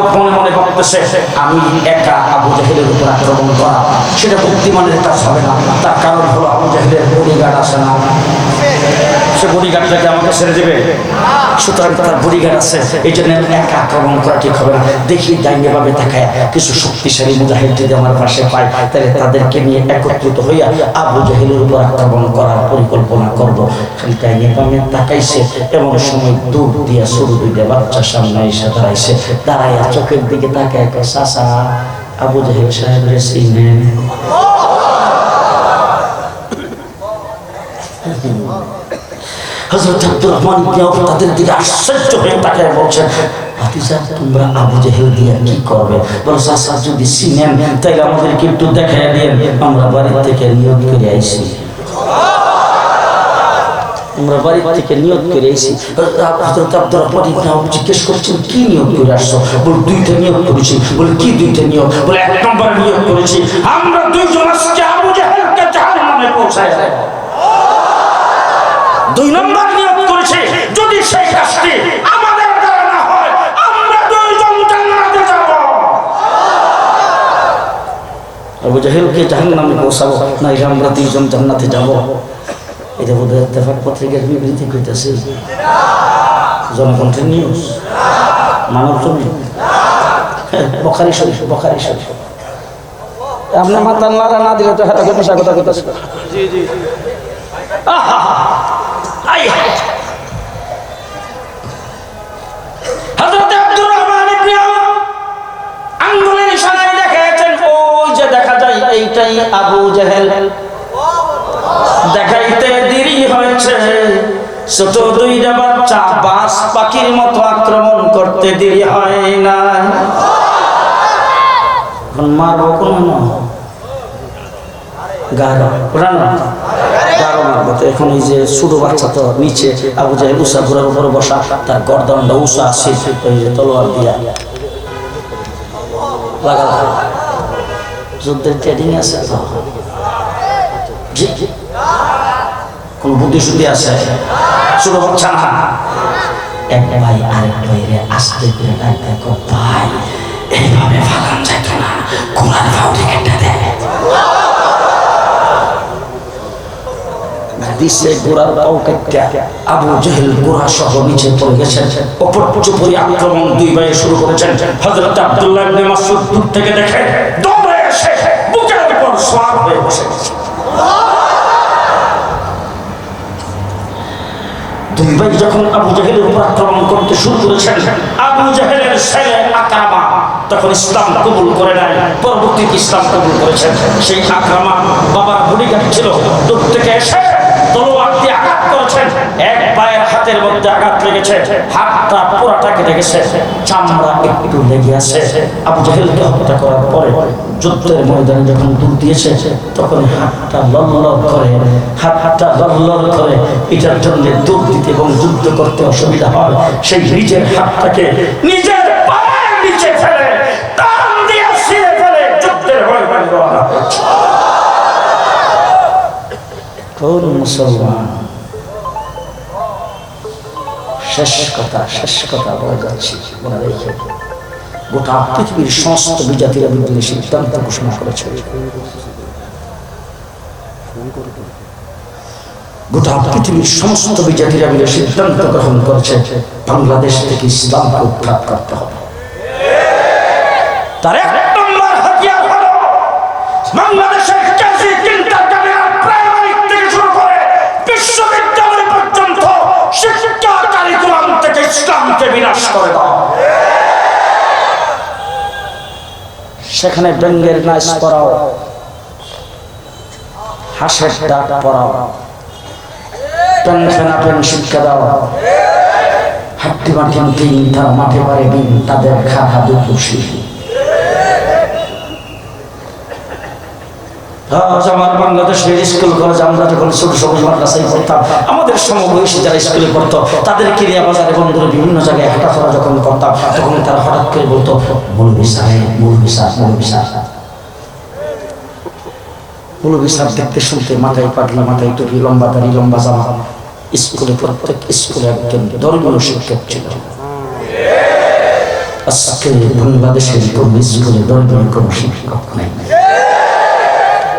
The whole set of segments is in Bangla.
মনে আমি একা আবু জাহিদের উপর আক্রমণ করা, সেটা বুদ্ধিমানের কাজ হবে না। তার কারণ হলো আবু জাহিদের পরিগার আসে না। সে বডিগার্ডটাকে আমাকে ছেড়ে দেবে? সুতরাং তার বডিগার্ড আছে। এই জন্য একা আক্রমণ করা ঠিক হবে না। দেখি ভাবে তাকায়। কিছু শক্তিশালী মুজাহিদ যদি আমার পাশে পায় তাহলে তাদেরকে নিয়ে একত্রিত হইয়া আবু জাহেলের উপর আক্রমণ করার পরিকল্পনা করব। তাকাইছে এমন সময় দূর দিয়া শুরু দুইটা বাচ্চার সামনে এসে দাঁড়াইছে। দাঁড়াইয়া চোখের দিকে তাকায় কয়, চাচা আবু জাহেল সাহেবের চিনেন? হযরত আব্দুর রহমান ইবনে আউফ তাদের দিকে আশ্চর্য হয়ে তাকায় বলছেন জিজ্ঞেস করছেন, কি নিয়োগ করে আসছো? বল, দুইটা নিয়োগ করেছি। বলে, কি দুইটা নিয়োগ বলে, এক নম্বর নিয়োগ করেছি, আমরা দুইজন জাহান্নামে পৌঁছায় দুই নম্বর নিয়োগ করেছে। যদি সেই কাজটি আমাদের দ্বারা না হয় আমরা দুইজন জান্নাতে যাব। আবু জাহেলকে জাহান্নামে পৌঁছাবো? না এটা আমরা দুইজন জান্নাতে যাব। এটা বোধহয় ইত্তেফাক পত্রিকার বিবৃতি কইতেছে। জনকণ্ঠের নিউজ মানব জমি বখারি শরীফ বখারি শরীফ। আপনার নাড়া না দিলে তো হাতে মিশা কথা কইতাছে আই হযরত আব্দুর যায় এইটাই আবু জেহেল। আক্রমণ করতে দেরি হয় না মারবো কোনো না। গারো ওরা না গারো মারবো তো এখন এই যে ছোট বাচ্চা তো নিচে আবু জাহেল উষা ঘোড়ার উপরে বসা, তার গর্দনটা উষা আছে, ওই যে তলোয়ার দিয়া। লাগা লাগা যুদ্ধের ট্রেডিং আছে তো? কোন বুদ্ধি শুদ্ধি আছে? ছোট বাচ্চা না। এক ভাই আরেক ভাইরে আস্তে করে ডাক ভাই, এইভাবে ফালান যাইতো না? ঘোড়ার ফাউটি কেটে দেয় পাও আবু জেহেল গোড়া সহ নিচে পড়ে গেছেন। অপর চুপুরি আক্রমণ দুই ভাই শুরু করেছেন। হযরত আব্দুল্লাহ ইবনে মাসউদ দূর থেকে দেখে, দৌড়ে এসে বুকের উপর হয়ে বসে। দুই ভাই যখন আবু জাহেলের উপর আক্রমণ করতে শুরু করেছেন, আবু জাহেলের ছেলে আকামা তখন ইসলাম কবুল করে নেয় পরবর্তীতে ইসলাম কবুল করেছেন। সেই আক্রামা বাবার বডিগার্ড ছিল। দূর থেকে এসে আঘাত করেছেন। এক পায়ের হাতের মধ্যে আঘাত লেগেছে। হাতটা কেটে গেছে চামড়া একটু লেগে আছে। আবু জাহেলকে হত্যা করার পরে যুদ্ধের ময়দানে যখন দূর দিয়েছে, তখন হাতটা লল্লর করে। হাত হাতটা লল্লর করে। এটার জন্য দূর দিতে এবং যুদ্ধ করতে অসুবিধা হয়। সেই নিজের হাতটাকে নিজের কোন মুসলমান। শেষ কথা শেষ কথা বলে যাচ্ছি গোটা পৃথিবীর সমস্ত বিজাতিরা বিদ্রোহী সিদ্ধান্ত ঘোষণা করেছে। গোটা পৃথিবীর সমস্ত বিজাতিরা মিলে সিদ্ধান্ত গ্রহণ করেছে, বাংলাদেশ থেকে ইসলামকে উৎখাত করতে হবে। তার এক নম্বর হাতিয়ার বাংলাদেশের কাছে ইসলামকে বিনাশ করে দাও। সেখানে ব্যঙ্গের নাচ করাও, হাসের ডাক পড়াও পেনশন ফেনা পেন শিক্ষা দাও। হাট্টি মাঠে দিন তার মাঠে পারে দিন, তাদের খাহা দুপুষি বাংলাদেশের স্কুল যখন ছোট আমাদের স্কুলে বন্ধুরা বিভিন্ন জায়গায় তারা হঠাৎ করে বলতো মৌলবী সাহেব মৌলবী সাহেব মৌলবী সাহেব। দেখতে শুনতে মাথায় পাগলা, মাথায় টুপি, লম্বা দাড়ি, লম্বা জামা। স্কুলে প্রত্যেক স্কুলে একজন ধর্মীয় শিক্ষক ছিল। আজকে বাংলাদেশের কোন স্কুলে দরকার কোনো শিক্ষক নেই।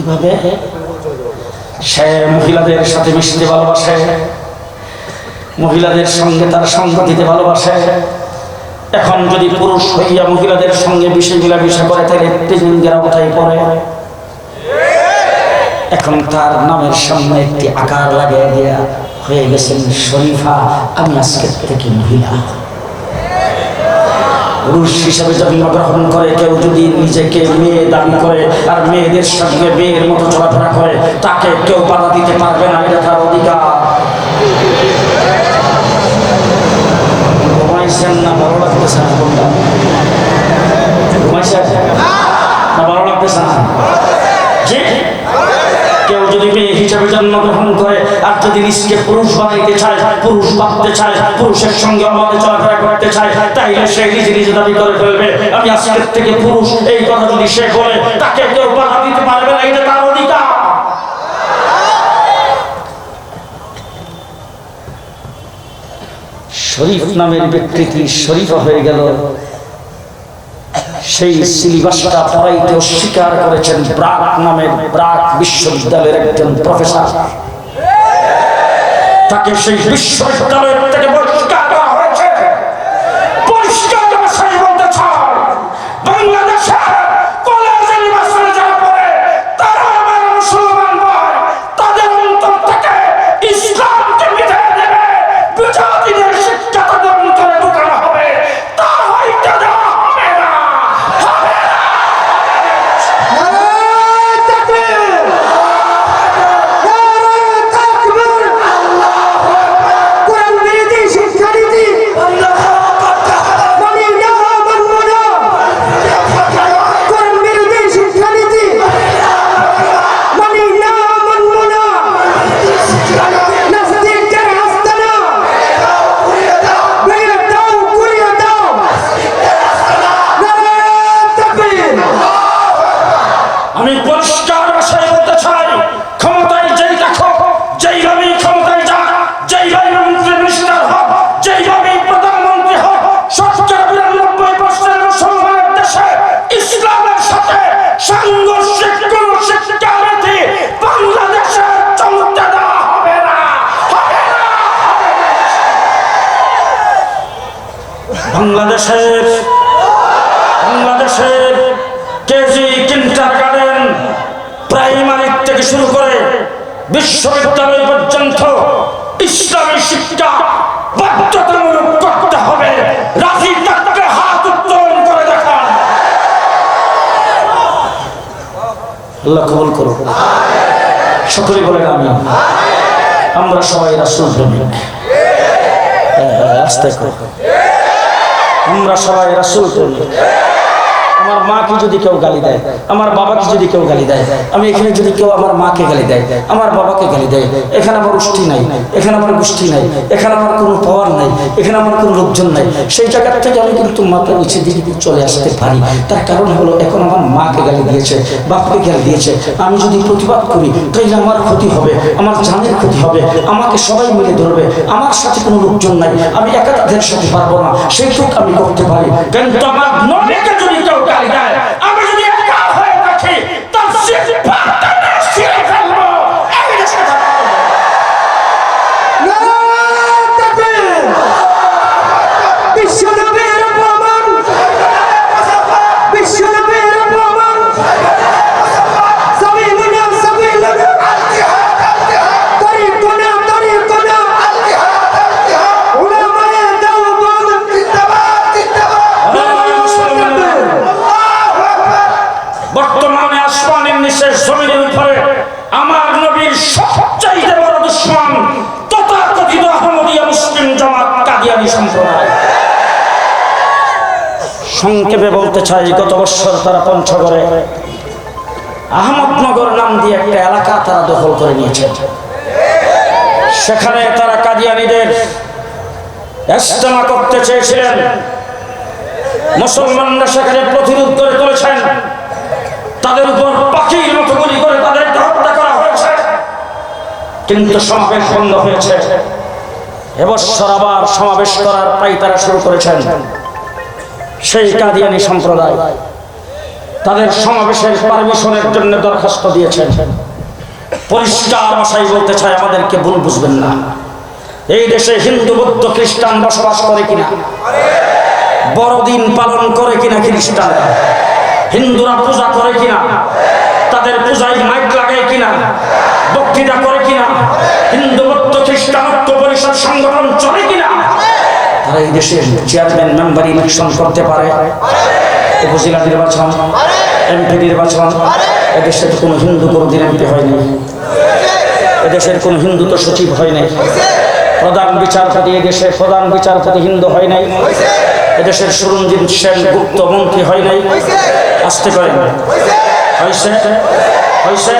কীভাবে সে মহিলাদের সাথে মিশতে ভালোবাসে, মহিলাদের সঙ্গে তার দিতে ভালোবাসে? এখন যদি পুরুষ হইয়া মহিলাদের সঙ্গে বিষয় মিলামিশা করে, তাহলে প্রেমিকের কোথায় পড়ে? এখন তার নামের সামনে একটি আকার লাগিয়ে দেয়া হয়ে গেছেন শরীফা, আমি আজকের থেকে মহিলা। পুরুষ হিসাবে জন্মগ্রহণ করে, কেউ যদি নিজেকে মেয়ে দাবি করে আর মেয়েদের সঙ্গে মেয়ের মতো চলাফেরা করে, তাকে কেউ বাধা দিতে পারবে না, এটা তার অধিকার। না, ভালো না ভালো কেউ যদি মেয়ে হিসাবে জন্মগ্রহণ যদি নিজকে পুরুষ বানাইতে চায়, পুরুষ ভাবতে চায়, পুরুষের সঙ্গে আমাদের চলাফেরা করতে চায়, তাইলে সে নিজে নিজে দাবি করে ফেলবে, আমি আজকের থেকে পুরুষ এই কথা যদি সে বলে, তাকে কেউ বাধা দিতে পারবে না, এটা তার অধিকার। শরীফ নামের ব্যক্তিটি শরীফ হয়ে গেল। সেই সিলেবাসটা পড়াইতে অস্বীকার করেছেন ব্রাক নামের, ব্রাক বিশ্ববিদ্যালয়ের একজন প্রফেসর তাকে সেই বিশ্ববিদ্যালয়ের থেকে আমি পরিষ্কার ভাষায় বলতে চাই, ক্ষমতায় যেই দেখো, যেই ভাবে ক্ষমতায় যাক, যেই ভাবে মন্ত্রী মিনিস্টার হোক, যেই ভাবে প্রধানমন্ত্রী হোক শতকরা বিরানব্বই পার্সেন্ট মুসলমানের দেশে ইসলামের সাথে সাংঘর্ষিক কোন শিক্ষানীতি বাংলাদেশে চলতে দেওয়া হবে না হবে না হবে না। বাংলাদেশের বাংলাদেশের শুরু করে বিশ্ববিদ্যালয় পর্যন্ত ইসলামী শিক্ষা বাধ্যতামূলক করতে হবে। হাত বলেন আমি আমরা সবাই রাসুল প্রেমিক হ্যাঁ, হ্যাঁ, আস্তে আমরা সবাই রাসুল আমার মাকে যদি কেউ গালি দেয়, আমার বাবাকে যদি কেউ গালি দেয়, আমি এখানে যদি কেউ আমার মাকে গালি দেয়, আমার বাবাকে গালি দেয়, এখানে আমার গোষ্ঠী নাই, এখানে আমার গোষ্ঠী নাই, এখানে আমার কোনো পাওয়ার নাই, এখানে আমার কোনো লোকজন নাই, সেই জায়গা থেকে আমি কিন্তু মাকে নিচে দিকে চলে আসতে পারি। তার কারণ হলো, এখন আমার মাকে গালি দিয়েছে, বাপকে গালি দিয়েছে। আমি যদি প্রতিবাদ করি তাহলে আমার ক্ষতি হবে, আমার জানের ক্ষতি হবে, আমাকে সবাই মিলে ধরবে, আমার সাথে কোনো লোকজন নাই, আমি একা তাদের সাথে পারব না সেইটুক আমি করতে পারি। কিন্তু আমার নবীকে যদি কেউ কাদিয়ানি সম্প্রদায়। সংক্ষেপে বলতে চাই, গত বছর তারা পঞ্চগড়ে আহমদনগর নাম দিয়ে একটা এলাকা তারা দখল করে নিয়েছে। সেখানে তারা কাদিয়ানিদের ইস্তেমা করতে চেয়েছিলেন। মুসলমানরা সেখানে প্রতিরোধ করে তুলেছেন। তাদের উপর পাখির মতো গুলি করে তাদেরকে হত্যা করা হয়েছে। কিন্তু সমাবেশ বন্ধ হয়েছে। এবছর আবার সমাবেশ করার পাইতারা শুরু করেছেন। সেই কাদিয়ানি সম্প্রদায়। তাদের সমাবেশের পারমিশনের জন্য দরখাস্ত দিয়েছেন। পরিষ্কার ভাষায় বলতে চাই, আমাদেরকে ভুল বুঝবেন না। এই দেশে হিন্দু, বৌদ্ধ, খ্রিস্টান বসবাস করে কিনা? বড়দিন পালন করে কিনা খ্রিস্টানরা হিন্দুরা পূজা করে কিনা? তাদের পূজায় মাইক লাগায় কিনা? বক্তৃতা করে কিনা? হিন্দু বৌদ্ধ খ্রিস্টান ঐক্য পরিষদ সংগঠন চলে কিনা? তারা এই দেশের চেয়ারম্যান মেম্বার ইলেকশন করতে পারে। উপজেলা নির্বাচন এমপি নির্বাচন, এদেশে তো কোনো হিন্দু কোনোদিন এমপি হয়নি। এদেশের কোনো হিন্দু তো সচিব হয় নাই প্রধান বিচারপতি এদেশে, প্রধান বিচারপতি হিন্দু হয় নাই। এদেশের সুরঞ্জিত সেন গুপ্ত মন্ত্রী হয় নাই। আসতে পারেন হয়েছে? হয়েছে?